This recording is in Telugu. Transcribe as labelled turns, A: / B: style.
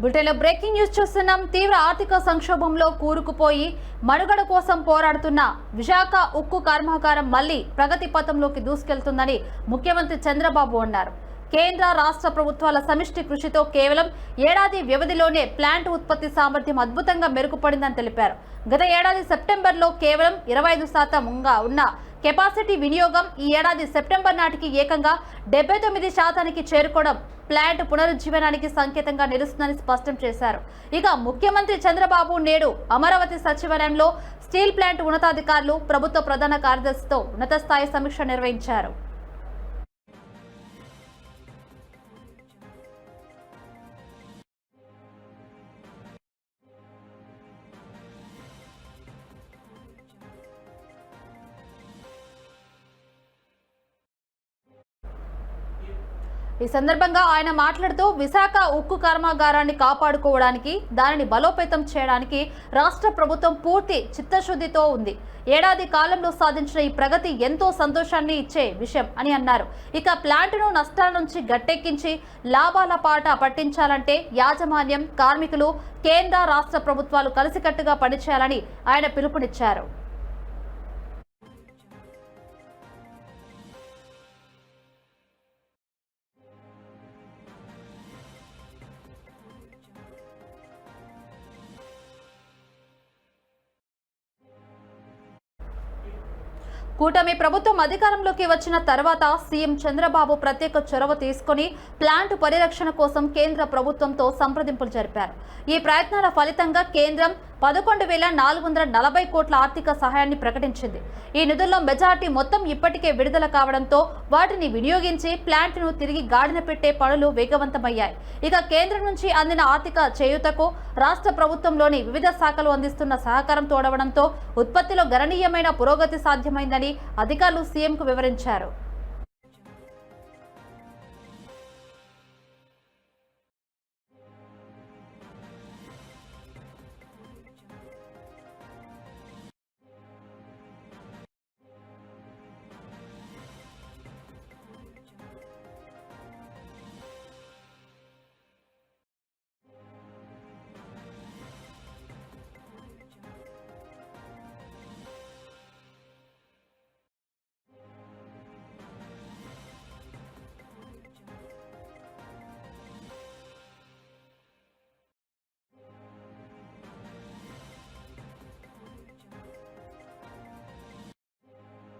A: బులెటిన్లో బ్రేకింగ్ న్యూస్ చూస్తున్నాం. తీవ్ర ఆర్థిక సంక్షోభంలో కూరుకుపోయి మనుగడ కోసం పోరాడుతున్న విశాఖ ఉక్కు కర్మాగారం మళ్ళీ ప్రగతి పథంలోకి దూసుకెళ్తుందని ముఖ్యమంత్రి చంద్రబాబు అన్నారు. కేంద్ర రాష్ట్ర ప్రభుత్వాల సమిష్టి కృషితో కేవలం ఏడాది వ్యవధిలోనే ప్లాంట్ ఉత్పత్తి సామర్థ్యం అద్భుతంగా మెరుగుపడిందని తెలిపారు. గత ఏడాది సెప్టెంబర్లో కేవలం ఇరవై ఐదు శాతంగా ఉన్న కెపాసిటీ వినియోగం ఈ ఏడాది సెప్టెంబర్ నాటికి ఏకంగా డెబ్బై తొమ్మిది శాతానికి చేరుకోవడం ప్లాంట్ పునరుజ్జీవనానికి సంకేతంగా నిలుస్తుందని స్పష్టం చేశారు. ఇక ముఖ్యమంత్రి చంద్రబాబు నేడు అమరావతి సచివాలయంలో స్టీల్ ప్లాంట్ ఉన్నతాధికారులు ప్రభుత్వ ప్రధాన కార్యదర్శితో ఉన్నత స్థాయి సమీక్ష నిర్వహించారు. ఈ సందర్భంగా ఆయన మాట్లాడుతూ విశాఖ ఉక్కు కర్మాగారాన్ని కాపాడుకోవడానికి దానిని బలోపేతం చేయడానికి రాష్ట్ర ప్రభుత్వం పూర్తి చిత్తశుద్ధితో ఉంది. ఏడాది కాలంలో సాధించిన ఈ ప్రగతి ఎంతో సంతోషాన్ని ఇచ్చే విషయం అని అన్నారు. ఇక ప్లాంట్ను నష్టాల నుంచి గట్టెక్కించి లాభాల పాట పట్టించాలంటే యాజమాన్యం కార్మికులు కేంద్ర రాష్ట్ర ప్రభుత్వాలు కలిసికట్టుగా పనిచేయాలని ఆయన పిలుపునిచ్చారు. కూటమి ప్రభుత్వం అధికారంలోకి వచ్చిన తర్వాత సీఎం చంద్రబాబు ప్రత్యేక చొరవ తీసుకుని ప్లాంట్ పరిరక్షణ కోసం కేంద్ర ప్రభుత్వంతో సంప్రదింపులు జరిపారు. ఈ ప్రయత్నాల ఫలితంగా కేంద్రం పదకొండు వేల నాలుగు వందల నలభై కోట్ల ఆర్థిక సహాయాన్ని ప్రకటించింది. ఈ నిధుల్లో మెజార్టీ మొత్తం ఇప్పటికే విడుదల కావడంతో వాటిని వినియోగించి ప్లాంట్ను తిరిగి గాడిన పెట్టే పనులు వేగవంతమయ్యాయి. ఇక కేంద్రం నుంచి అందిన ఆర్థిక చేయూతకు రాష్ట్ర ప్రభుత్వంలోని వివిధ శాఖలు అందిస్తున్న సహకారం తోడవడంతో ఉత్పత్తిలో గణనీయమైన పురోగతి సాధ్యమైందని అధికారులు సీఎంకు వివరించారు.